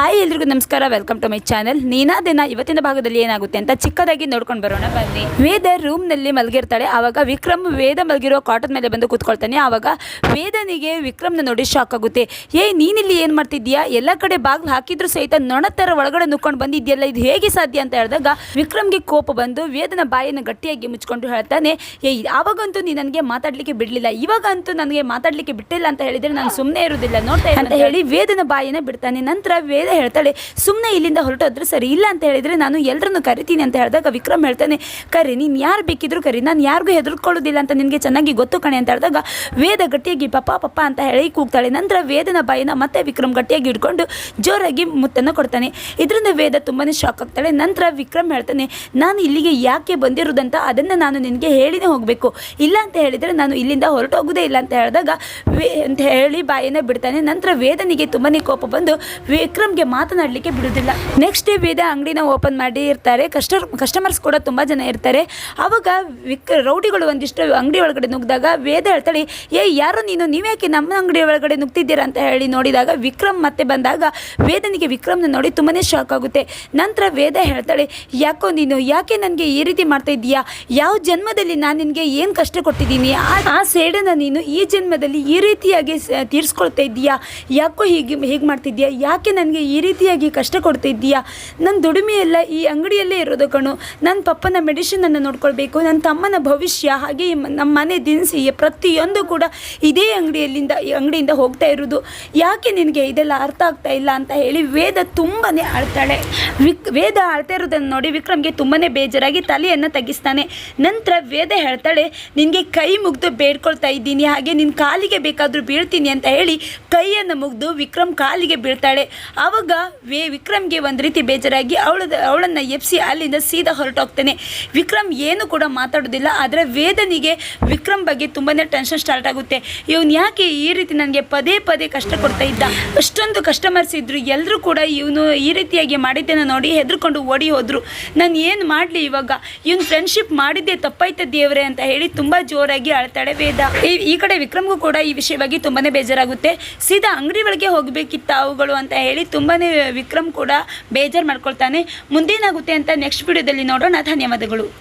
Hi ಎಲ್ರಿಗೂ ನಮಸ್ಕಾರ welcome to my channel ನೀನಾ ದಿನ ಇವತ್ತಿನ ಭಾಗದಲ್ಲಿ ಏನಾಗುತ್ತೆ ಅಂತ ಚಿಕ್ಕದಾಗಿ ನೋಡ್ಕೊಂಡು ಬರೋಣ, ಬನ್ನಿ. ವೇದ ರೂಮ್ನಲ್ಲಿ ಮಲಗಿರ್ತಾಳೆ. ಆವಾಗ ವಿಕ್ರಮ್ ವೇದ ಮಲಗಿರೋ ಕಾಟನ್ ಮೇಲೆ ಬಂದು ಕೂತ್ಕೊಳ್ತಾನೆ. ಆವಾಗ ವೇದನಿಗೆ ವಿಕ್ರಮ್ನ ನೋಡಿ ಶಾಕ್ ಆಗುತ್ತೆ. ಏ ನೀನಿಲ್ಲಿ ಏನು ಮಾಡ್ತಿದ್ಯಾ ಎಲ್ಲ ಕಡೆ ಬಾಗ್ಲು ಹಾಕಿದ್ರು ಸಹಿತ ನೊಣ ಥರ ಒಳಗಡೆ ನುಕ್ಕೊಂಡು ಬಂದಿದ್ಯಲ್ಲ, ಇದು ಹೇಗೆ ಸಾಧ್ಯ ಅಂತ ಹೇಳಿದಾಗ ವಿಕ್ರಮ್ಗೆ ಕೋಪ ಬಂದು ವೇದನ ಬಾಯಿನ ಗಟ್ಟಿಯಾಗಿ ಮುಚ್ಕೊಂಡು ಹೇಳ್ತಾನೆ ಏ ಆವಾಗಂತೂ ನೀ ನನಗೆ ಮಾತಾಡ್ಲಿಕ್ಕೆ ಬಿಡಲಿಲ್ಲ. ಇವಾಗಂತೂ ನನಗೆ ಮಾತಾಡ್ಲಿಕ್ಕೆ ಬಿಟ್ಟಿಲ್ಲ ಅಂತ ಹೇಳಿದ್ರೆ ನಾನು ಸುಮ್ಮನೆ ಇರುವುದಿಲ್ಲ ನೋಡ್ತಾ ಅಂತ ಹೇಳಿ ವೇದನ ಬಾಯಿನ ಬಿಡ್ತಾನೆ. ನಂತರ ವೇದ ಹೇಳ್ತಾಳೆ ಸುಮ್ಮನೆ ಇಲ್ಲಿಂದ ಹೊರಟೋದ್ರೆ ಸರಿ, ಇಲ್ಲ ಅಂತ ಹೇಳಿದರೆ ನಾನು ಎಲ್ಲರನ್ನು ಕರಿತೀನಿ ಅಂತ ಹೇಳಿದಾಗ ವಿಕ್ರಮ್ ಹೇಳ್ತಾನೆ, ಕರಿ, ನೀನು ಯಾರು ಬೇಕಿದ್ರು ಕರಿ, ನಾನು ಯಾರಿಗೂ ಹೆದರ್ಕೊಳ್ಳೋದಿಲ್ಲ ಅಂತ ನಿನಗೆ ಚೆನ್ನಾಗಿ ಗೊತ್ತು ಕಣೆ ಅಂತ ಹೇಳಿದಾಗ ವೇದ ಗಟ್ಟಿಯಾಗಿ ಪಪ್ಪ ಪಪ್ಪ ಅಂತ ಹೇಳಿ ಕೂಗ್ತಾಳೆ. ನಂತರ ವೇದನ ಬಾಯಿನ ಮತ್ತೆ ವಿಕ್ರಮ್ ಗಟ್ಟಿಯಾಗಿ ಹಿಡ್ಕೊಂಡು ಜೋರಾಗಿ ಮುತ್ತನ್ನು ಕೊಡ್ತಾನೆ. ಇದರಿಂದ ವೇದ ತುಂಬಾ ಶಾಕ್ ಆಗ್ತಾಳೆ. ನಂತರ ವಿಕ್ರಮ್ ಹೇಳ್ತಾನೆ, ನಾನು ಇಲ್ಲಿಗೆ ಯಾಕೆ ಬಂದಿರೋದಂತ ಅದನ್ನು ನಾನು ನಿನಗೆ ಹೇಳಿನೇ ಹೋಗಬೇಕು. ಇಲ್ಲ ಅಂತ ಹೇಳಿದರೆ ನಾನು ಇಲ್ಲಿಂದ ಹೊರಟೋಗೋದೇ ಇಲ್ಲ ಅಂತ ಹೇಳಿದಾಗ ವೇ, ಅಂತ ಹೇಳಿ ಬಾಯಿನೇ ಬಿಡ್ತಾನೆ. ನಂತರ ವೇದನಿಗೆ ತುಂಬಾ ಕೋಪ ಬಂದು, ವಿಕ್ರಮ್ಗೆ ಮಾತನಾಡಲಿಕ್ಕೆ ಬಿಡುವುದಿಲ್ಲ. ನೆಕ್ಸ್ಟ್ ಡೇ ವೇದ ಅಂಗಡಿನ ಓಪನ್ ಮಾಡಿ ಇರ್ತಾರೆ. ಕಸ್ಟರ್ ಕಸ್ಟಮರ್ಸ್ ಕೂಡ ತುಂಬ ಜನ ಇರ್ತಾರೆ. ಆವಾಗ ವಿಕ್, ರೌಡಿಗಳು ಒಂದಿಷ್ಟು ಅಂಗಡಿ ಒಳಗಡೆ ನುಗ್ಗಿದಾಗ ವೇದ ಹೇಳ್ತಾಳೆ, ಏ, ಯಾರು ನೀನು? ನೀವ್ಯಾಕೆ ನಮ್ಮ ಅಂಗಡಿ ಒಳಗಡೆ ನುಗ್ತಿದ್ದೀರಾ? ಅಂತ ಹೇಳಿ ನೋಡಿದಾಗ ವಿಕ್ರಮ್ ಮತ್ತೆ ಬಂದಾಗ ವೇದನಿಗೆ ವಿಕ್ರಮ್ನ ನೋಡಿ ತುಂಬಾ ಶಾಕ್ ಆಗುತ್ತೆ. ನಂತರ ವೇದ ಹೇಳ್ತಾಳೆ, ಯಾಕೋ ನೀನು? ಯಾಕೆ ನನಗೆ ಈ ರೀತಿ ಮಾಡ್ತಾ ಇದ್ದೀಯಾ? ಯಾವ ಜನ್ಮದಲ್ಲಿ ನಾನು ನಿನಗೆ ಏನು ಕಷ್ಟ ಕೊಟ್ಟಿದ್ದೀನಿ? ಆ ಸೈಡನ್ನ ನೀನು ಈ ಜನ್ಮದಲ್ಲಿ ಈ ರೀತಿಯಾಗಿ ತೀರಿಸ್ಕೊಳ್ತಾ ಇದ್ದೀಯಾ? ಯಾಕೋ ಹೀಗೆ ಹೀಗೆ ಮಾಡ್ತಿದ್ದೀಯಾ? ಯಾಕೆ ನನಗೆ ಈ ರೀತಿಯಾಗಿ ಕಷ್ಟ ಕೊಡ್ತಿದ್ದೀಯಾ? ನನ್ನ ದುಡಿಮೆ ಎಲ್ಲ ಈ ಅಂಗಡಿಯಲ್ಲೇ ಇರೋದು ಕಣು. ನನ್ನ ಪಪ್ಪನ ಮೆಡಿಸಿನನ್ನು ನೋಡ್ಕೊಳ್ಬೇಕು ನನ್ನ ತಮ್ಮನ ಭವಿಷ್ಯ, ಹಾಗೆ ನಮ್ಮ ಮನೆ ದಿನಸಿ ಪ್ರತಿಯೊಂದು ಕೂಡ ಇದೇ ಅಂಗಡಿಯಲ್ಲಿಂದ, ಈ ಅಂಗಡಿಯಿಂದ ಹೋಗ್ತಾ ಇರೋದು ಯಾಕೆ ನಿನಗೆ ಇದೆಲ್ಲ ಅರ್ಥ ಆಗ್ತಾ ಇಲ್ಲ ಅಂತ ಹೇಳಿ ವೇದ ತುಂಬನೇ ಅಳ್ತಾಳೆ. ವಿಕ್, ವೇದ ಆಳ್ತಾ ಇರೋದನ್ನು ನೋಡಿ ವಿಕ್ರಮ್ಗೆ ತುಂಬಾ ಬೇಜಾರಾಗಿ ತಲೆಯನ್ನು ತಗ್ಗಿಸ್ತಾನೆ. ನಂತರ ವೇದ ಹೇಳ್ತಾಳೆ, ನಿನಗೆ ಕೈ ಮುಗ್ದು ಬೇಡ್ಕೊಳ್ತಾ ಇದ್ದೀನಿ, ಹಾಗೆ ನಿನ್ನ ಕಾಲಿಗೆ ಬೇಕಾದರೂ ಬೀಳ್ತೀನಿ ಅಂತ ಹೇಳಿ ಕೈಯನ್ನು ಮುಗ್ದು ವಿಕ್ರಮ್ ಕಾಲಿಗೆ ಬೀಳ್ತಾಳೆ. ಆವಾಗ ವೇ ವಿಕ್ರಮ್ಗೆ ಒಂದು ರೀತಿ ಬೇಜಾರಾಗಿ ಅವಳ ಅವಳನ್ನು ಎಪ್ಸಿ ಅಲ್ಲಿಂದ ಸೀದಾ ಹೊರಟೋಗ್ತಾನೆ. ವಿಕ್ರಮ್ ಏನು ಕೂಡ ಮಾತಾಡೋದಿಲ್ಲ, ಆದರೆ ವೇದನಿಗೆ ವಿಕ್ರಮ್ ಬಗ್ಗೆ ತುಂಬಾ ಟೆನ್ಷನ್ ಸ್ಟಾರ್ಟ್ ಆಗುತ್ತೆ. ಇವನು ಯಾಕೆ ಈ ರೀತಿ ನನಗೆ ಪದೇ ಪದೇ ಕಷ್ಟ ಕೊಡ್ತಾ ಇದ್ದ? ಅಷ್ಟೊಂದು ಕಸ್ಟಮರ್ಸ್ ಇದ್ರು ಎಲ್ಲರೂ ಕೂಡ ಇವನು ಈ ರೀತಿಯಾಗಿ ಮಾಡಿದ್ದೇನೆ ನೋಡಿ ಹೆದರ್ಕೊಂಡು ಓಡಿ ಹೋದರು. ನಾನು ಏನು ಮಾಡಲಿ ಇವಾಗ? ಇವನು ಫ್ರೆಂಡ್ಶಿಪ್ ಮಾಡಿದ್ದೆ ತಪ್ಪಾಯ್ತ ದೇವರೇ ಅಂತ ಹೇಳಿ ತುಂಬ ಜೋರಾಗಿ ಅಳ್ತಾಳೆ ವೇದ. ಈ- ಈ ಕಡೆ ವಿಕ್ರಮ್ಗೂ ಕೂಡ ಈ ವಿಷಯವಾಗಿ ತುಂಬಾ ಬೇಜಾರಾಗುತ್ತೆ. ಸೀದಾ ಅಂಗಡಿ ಒಳಗೆ ಹೋಗಬೇಕಿತ್ತ ಅವುಗಳು ಅಂತ ಹೇಳಿ ತುಂಬಾನೇ ವಿಕ್ರಮ್ ಕೂಡ ಬೇಜಾರು ಮಾಡ್ಕೊಳ್ತಾನೆ. ಮುಂದೇನಾಗುತ್ತೆ ಅಂತ ನೆಕ್ಸ್ಟ್ ವಿಡಿಯೋದಲ್ಲಿ ನೋಡೋಣ. ಧನ್ಯವಾದಗಳು.